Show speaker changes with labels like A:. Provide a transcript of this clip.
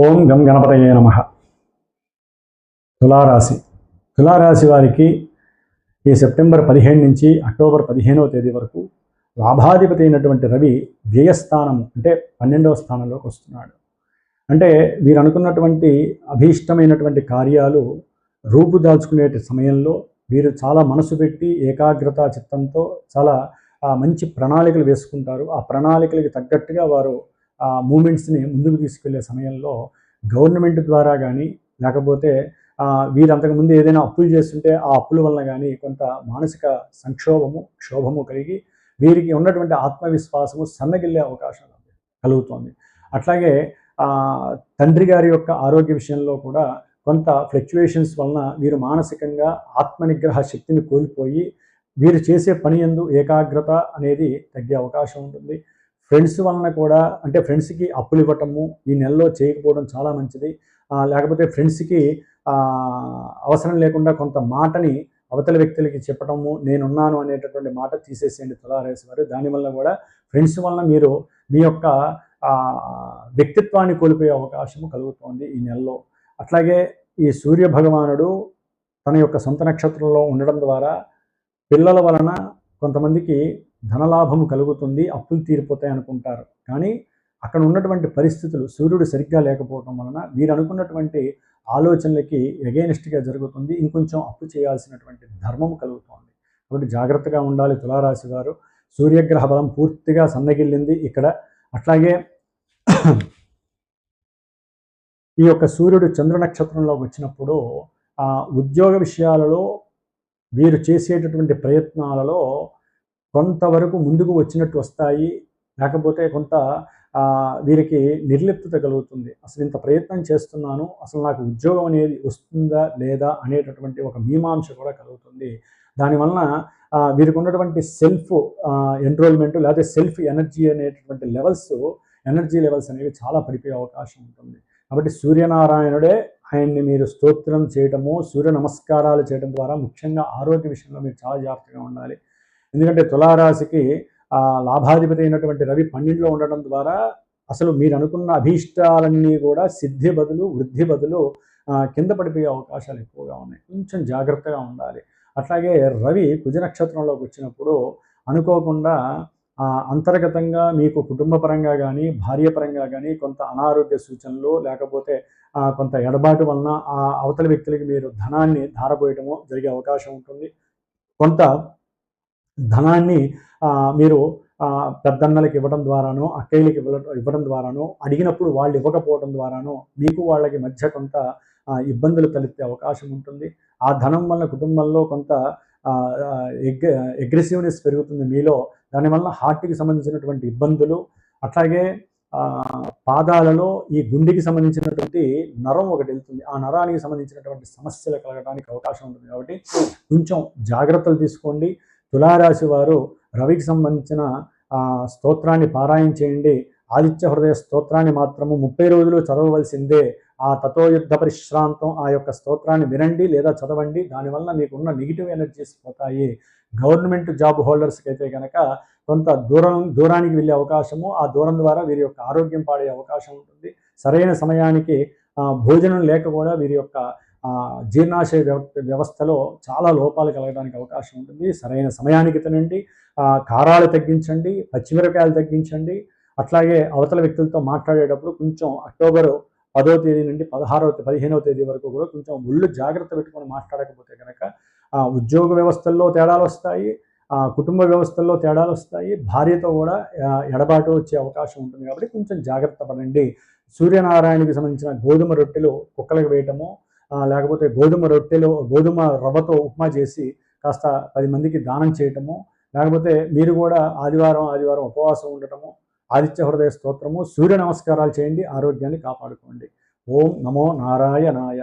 A: ఓం గం గణపతయే నమ. తులారాశి. తులారాశి వారికి ఈ సెప్టెంబర్ పదిహేను నుంచి అక్టోబర్ పదిహేనవ తేదీ వరకు లాభాధిపతి అయినటువంటి రవి వ్యయస్థానము అంటే పన్నెండవ స్థానంలోకి వస్తున్నాడు. అంటే వీరు అనుకున్నటువంటి అభీష్టమైనటువంటి కార్యాలు రూపుదాల్చుకునే సమయంలో వీరు చాలా మనసు పెట్టి ఏకాగ్రత చిత్తంతో చాలా మంచి ప్రణాళికలు వేసుకుంటారు. ఆ ప్రణాళికలకు తగ్గట్టుగా వారు మూమెంట్స్ని ముందుకు తీసుకెళ్ళే సమయంలో గవర్నమెంట్ ద్వారా కానీ లేకపోతే ఆ, వీరు అంతకుముందు ఏదైనా అప్పులు చేస్తుంటే ఆ అప్పుల వలన కానీ కొంత మానసిక సంక్షోభము క్షోభము కలిగి వీరికి ఉన్నటువంటి ఆత్మవిశ్వాసము సన్నగిల్లే అవకాశం కలుగుతోంది. అట్లాగే తండ్రి గారి యొక్క ఆరోగ్య విషయంలో కూడా కొంత ఫ్లక్చువేషన్స్ వలన వీరు మానసికంగా ఆత్మనిగ్రహ శక్తిని కోల్పోయి వీరు చేసే పని ఎందు ఏకాగ్రత అనేది తగ్గే అవకాశం ఉంటుంది. ఫ్రెండ్స్ వలన కూడా అంటే ఫ్రెండ్స్కి అప్పులు ఇవ్వటము ఈ నెలలో చేయకపోవడం చాలా మంచిది. లేకపోతే ఫ్రెండ్స్కి అవసరం లేకుండా కొంత మాటని అవతల వ్యక్తులకి చెప్పటము నేనున్నాను అనేటటువంటి మాట తీసేసేయండి తులారాశి వారు. దానివల్ల కూడా ఫ్రెండ్స్ వలన మీరు మీ యొక్క వ్యక్తిత్వాన్ని కోల్పోయే అవకాశము కలుగుతోంది ఈ నెలలో. అట్లాగే ఈ సూర్య భగవానుడు తన యొక్క సొంత నక్షత్రంలో ఉండడం ద్వారా పిల్లల వలన కొంతమందికి ధనలాభం కలుగుతుంది అప్పులు తీరిపోతాయి అనుకుంటారు. కానీ అక్కడ ఉన్నటువంటి పరిస్థితులు సూర్యుడు సరిగ్గా లేకపోవడం వలన వీరు అనుకున్నటువంటి ఆలోచనలకి ఎగైనెస్ట్గా జరుగుతుంది ఇంకొంచెం అప్పు చేయాల్సినటువంటి ధర్మం కలుగుతోంది. కాబట్టి జాగ్రత్తగా ఉండాలి తులారాశి వారు. సూర్యగ్రహ బలం పూర్తిగా సన్నగిల్లింది ఇక్కడ. అట్లాగే ఈ యొక్క సూర్యుడు చంద్ర నక్షత్రంలోకి వచ్చినప్పుడు ఆ ఉద్యోగ విషయాలలో వీరు చేసేటటువంటి ప్రయత్నాలలో కొంతవరకు ముందుకు వచ్చినట్టు వస్తాయి. లేకపోతే కొంత వీరికి నిర్లిప్తత కలుగుతుంది. అసలు ఇంత ప్రయత్నం చేస్తున్నాను. అసలు నాకు ఉద్యోగం అనేది వస్తుందా లేదా అనేటటువంటి ఒక మీమాంస కూడా కలుగుతుంది. దానివలన వీరికి ఉన్నటువంటి సెల్ఫ్ ఎన్రోల్మెంట్ లేకపోతే సెల్ఫ్ ఎనర్జీ అనేటటువంటి లెవెల్స్ ఎనర్జీ లెవెల్స్ అనేవి చాలా పడిపోయే అవకాశం ఉంటుంది. కాబట్టి సూర్యనారాయణుడే ఆయన్ని మీరు స్తోత్రం చేయటము సూర్య నమస్కారాలు చేయడం ద్వారా ముఖ్యంగా ఆరోగ్య విషయంలో మీరు చాలా జాగ్రత్తగా ఉండాలి. ఎందుకంటే తులారాశికి లాభాధిపతి అయినటువంటి రవి పన్నెండులో ఉండడం ద్వారా అసలు మీరు అనుకున్న అభీష్టాలన్నీ కూడా సిద్ధి బదులు వృద్ధి బదులు కింద పడిపోయే అవకాశాలు ఎక్కువగా ఉన్నాయి. కొంచెం జాగ్రత్తగా ఉండాలి. అట్లాగే రవి కుజ నక్షత్రంలోకి వచ్చినప్పుడు అనుకోకుండా అంతర్గతంగా మీకు కుటుంబపరంగా కానీ భార్యపరంగా కానీ కొంత అనారోగ్య సూచనలు లేకపోతే కొంత ఎడబాటు వలన ఆ అవతల వ్యక్తులకి మీరు ధనాన్ని ధారపోయటము జరిగే అవకాశం ఉంటుంది. కొంత ధనాన్ని మీరు పెద్దన్నలకు పెద్దన్నలకి ఇవ్వడం ద్వారానో అక్కయ్యలకి ఇవ్వడం ద్వారానో అడిగినప్పుడు వాళ్ళు ఇవ్వకపోవడం ద్వారానో మీకు వాళ్ళకి మధ్య కొంత ఇబ్బందులు తలెత్తే అవకాశం ఉంటుంది. ఆ ధనం వల్ల కుటుంబంలో కొంత ఎగ్ అగ్రెసివ్నెస్ పెరుగుతుంది మీలో. దానివల్ల హార్ట్కి సంబంధించినటువంటి ఇబ్బందులు అట్లాగే పాదాలలో ఈ గుండెకి సంబంధించినటువంటి నరం ఒకటి వెళ్తుంది. ఆ నరానికి సంబంధించినటువంటి సమస్యలు కలగడానికి అవకాశం ఉంటుంది కాబట్టి కొంచెం జాగ్రత్తలు తీసుకోండి. తులారాశి వారు రవికి సంబంధించిన స్తోత్రాన్ని పారాయణ చేయండి. ఆదిత్య హృదయ స్తోత్రాన్ని మాత్రము ముప్పై రోజులు చదవవలసిందే. ఆ తత్వయుద్ధ పరిశ్రాంతం ఆ యొక్క స్తోత్రాన్ని వినండి లేదా చదవండి. దానివల్ల మీకున్న నెగిటివ్ ఎనర్జీస్ పోతాయి. గవర్నమెంట్ జాబ్ హోల్డర్స్కి అయితే కనుక కొంత దూరం దూరానికి వెళ్ళే అవకాశము ఆ దూరం ద్వారా వీరి యొక్క ఆరోగ్యం పాడే అవకాశం ఉంటుంది. సరైన సమయానికి భోజనం లేక కూడా వీరి యొక్క జీర్ణాశయ వ్యవ- వ్యవస్థలో చాలా లోపాలు కలగడానికి అవకాశం ఉంటుంది. సరైన సమయానికి తినండి కారాలు తగ్గించండి పచ్చిమిరపకాయలు తగ్గించండి అట్లాగే అవతల వ్యక్తులతో మాట్లాడేటప్పుడు కొంచెం అక్టోబర్ పదో తేదీ నుండి పదహారవ పదిహేనవ తేదీ వరకు కూడా కొంచెం ఒళ్ళు జాగ్రత్త పెట్టుకొని మాట్లాడకపోతే కనుక ఉద్యోగ వ్యవస్థల్లో తేడాలు వస్తాయి కుటుంబ వ్యవస్థల్లో తేడాలు వస్తాయి భార్యతో కూడా ఎడబాటు వచ్చే అవకాశం ఉంటుంది కాబట్టి కొంచెం జాగ్రత్త పడండి. సూర్యనారాయణకి సంబంధించిన గోధుమ రొట్టెలు కుక్కలకు వేయటము లేకపోతే గోధుమ రొట్టెలు గోధుమ రవ్వతో ఉప్మా చేసి కాస్త పది మందికి దానం చేయటము లేకపోతే మీరు కూడా ఆదివారం ఆదివారం ఉపవాసం ఉండటము ఆదిత్య హృదయ స్తోత్రము సూర్య నమస్కారాలు చేయండి ఆరోగ్యాన్ని కాపాడుకోండి. ఓం నమో నారాయణాయ.